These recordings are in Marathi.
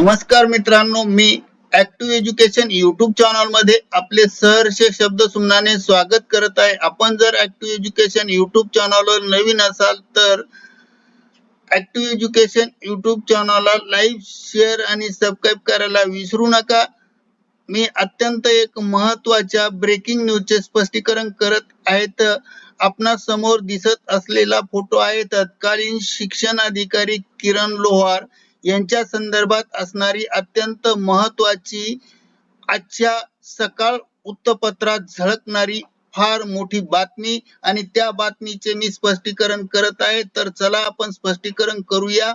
नमस्कार मित्रांनो मी ऍक्टिव्ह एज्युकेशन युट्यूब चॅनलमध्ये आपले सहर्ष शब्द सुमनाने स्वागत करत आहे. आपण जर ऍक्टिव्ह एज्युकेशन युट्यूब चॅनलवर नवीन असाल तर ऍक्टिव्ह एज्युकेशन युट्यूब चॅनलला लाईव्ह शेअर आणि सबस्क्राईब करायला विसरू नका. मी अत्यंत एक महत्त्वाच्या ब्रेकिंग न्यूजचे स्पष्टीकरण करत आहे तर आपणा समोर दिसत असलेला फोटो आहे. तत्कालीन शिक्षण अधिकारी किरण लोहार यांच्या संदर्भात असणारी अत्यंत महत्वाची आजच्या सकाळ वृत्तपत्रात झळकणारी फार मोठी बातमी आणि त्या बातमीचे मी स्पष्टीकरण करत आहे. तर चला आपण स्पष्टीकरण करूया.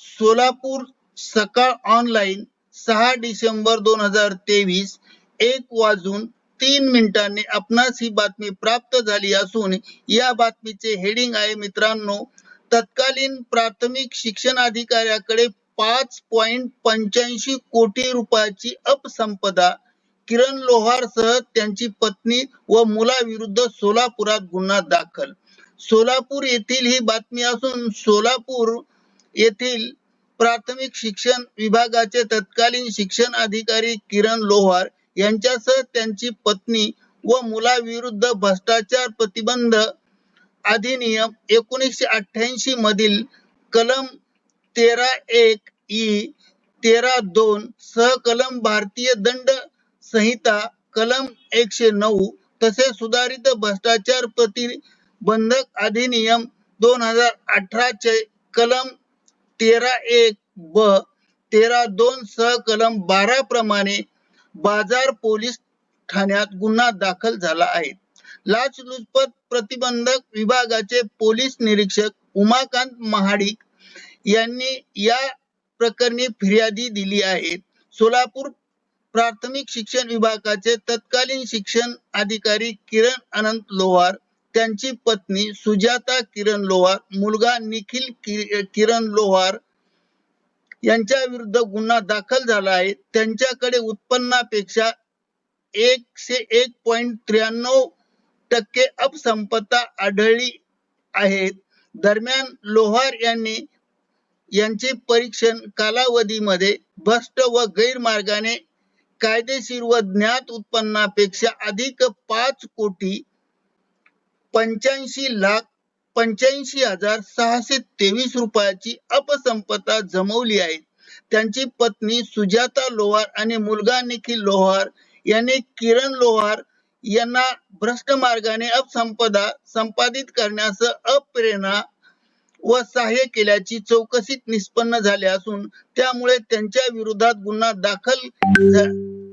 सोलापूर सकाळ ऑनलाईन सहा डिसेंबर दोन हजार तेवीस एक वाजून तीन मिनिटांनी आपणास ही बातमी प्राप्त झाली असून या बातमीचे हेडिंग आहे मित्रांनो तत्कालीन प्राथमिक शिक्षण अधिकाऱ्याकडे पाच पॉइंट पंच्याऐंशी कोटी रुपयाची अपसंपदा. किरण लोहार सह त्यांची पत्नी व मुलाविरुद्ध सोलापुरात गुन्हा दाखल. सोलापूर येथील ही बातमी असून सोलापूर येथील प्राथमिक शिक्षण विभागाचे तत्कालीन शिक्षण अधिकारी किरण लोहार यांच्यासह त्यांची पत्नी व मुलाविरुद्ध भ्रष्टाचार प्रतिबंध अधिनियम एकोणीसशे अठ्ठ्याऐंशी मधील कलम तेरा एक ई तेरा दोन सह कलम भारतीय दंड संहिता कलम एकशे नऊ तसेच सुधारित भ्रष्टाचार प्रतिबंधक अधिनियम दोन हजार अठराचे कलम तेरा एक ब तेरा दोन सह कलम बारा प्रमाणे बाजार पोलीस ठाण्यात गुन्हा दाखल झाला आहे. लाचलुचपत प्रतिबंधक विभागाचे पोलीस निरीक्षक उमाकांत महाडिक यांनी या प्रकरणी फिर्यादी दिली आहे. सोलापूर प्राथमिक शिक्षण विभागाचे तत्कालीन शिक्षण अधिकारी किरण अनंत लोहार त्यांची पत्नी सुजाता किरण लोहार मुलगा निखिल कि- किरण लोहार यांच्या विरुद्ध गुन्हा दाखल झाला आहे. त्यांच्याकडे उत्पन्नापेक्षा एकशे एक पॉइंट त्र्याण्णव टक्के अपसंपत्ता आढळली आहेत. दरम्यान लोहार यांनी यांचे परीक्षण कालावधीमध्ये भ्रष्ट व गैरमार्गाने कायदेशीर व ज्ञात उत्पन्नापेक्षा अधिक पाच कोटी पंच्याऐंशी लाख पंच्याऐंशी हजार सहाशे तेवीस रुपयाची अपसंपत्ता जमवली आहे. त्यांची पत्नी सुजाता लोहार आणि मुलगा निखिल लोहार याने किरण लोहार यांना भ्रष्ट मार्गाने अपसंपदा संपादित करण्यास अप्रेरणा व सहाय्य केल्याची चौकशीत निष्पन्न झाले असून त्यामुळे त्यांच्या विरोधात गुन्हा दाखल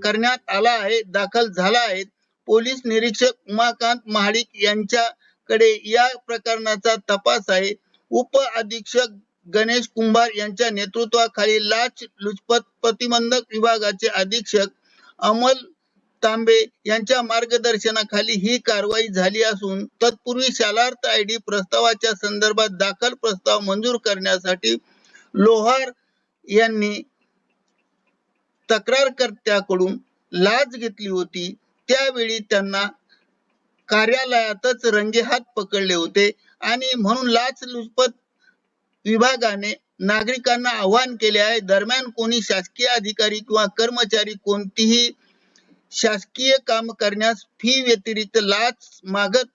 करण्यात आला आहे दाखल झाला आहे. पोलीस निरीक्षक उमाकांत महाडिक यांच्याकडे या प्रकरणाचा तपास आहे. उप अधीक्षक गणेश कुंभार यांच्या नेतृत्वाखाली लाच लुचपत प्रतिबंधक विभागाचे अधीक्षक अमल तांबे यांच्या मार्गदर्शनाखाली ही कारवाई झाली असून तत्पूर्वी शालार्थ आय डी प्रस्तावाच्या संदर्भात दाखल प्रस्ताव मंजूर करण्यासाठी लोहार यांनी तक्रारकर्त्याकडून लाच घेतली होती. त्यावेळी त्यांना कार्यालयातच रंगेहात पकडले होते आणि म्हणून लाच लुचपत विभागाने नागरिकांना आवाहन केले आहे. दरम्यान कोणी शासकीय अधिकारी किंवा कर्मचारी कोणतीही शासकीय काम करण्यास फी व्यतिरिक्त लाच मागत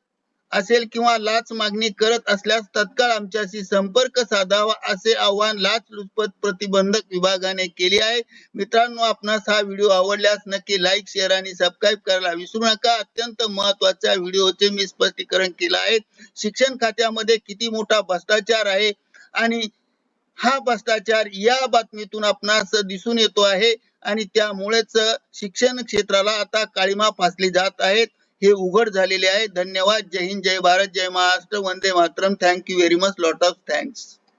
असेल किंवा लाच मागणी करत असल्यास तत्काळ आमच्याशी संपर्क साधावा असे आवाहन लाच लुचपत प्रतिबंधक विभागाने केले आहे. मित्रांनो आपणास हा व्हिडिओ आवडल्यास नक्की लाईक शेअर आणि सबस्क्राईब करायला विसरू नका. अत्यंत महत्त्वाच्या व्हिडिओचे मी स्पष्टीकरण केलं आहे. शिक्षण खात्यामध्ये किती मोठा भ्रष्टाचार आहे आणि हा भ्रष्टाचार या बातमीतून आपणास दिसून येतो आहे. आणि त्यामुळेच शिक्षण क्षेत्राला आता काळीमा फासली जात आहेत. हे उघड झालेले आहे. धन्यवाद. जय हिंद. जय भारत. जय महाराष्ट्र. वंदे Mataram. Thank you very much lot of thanks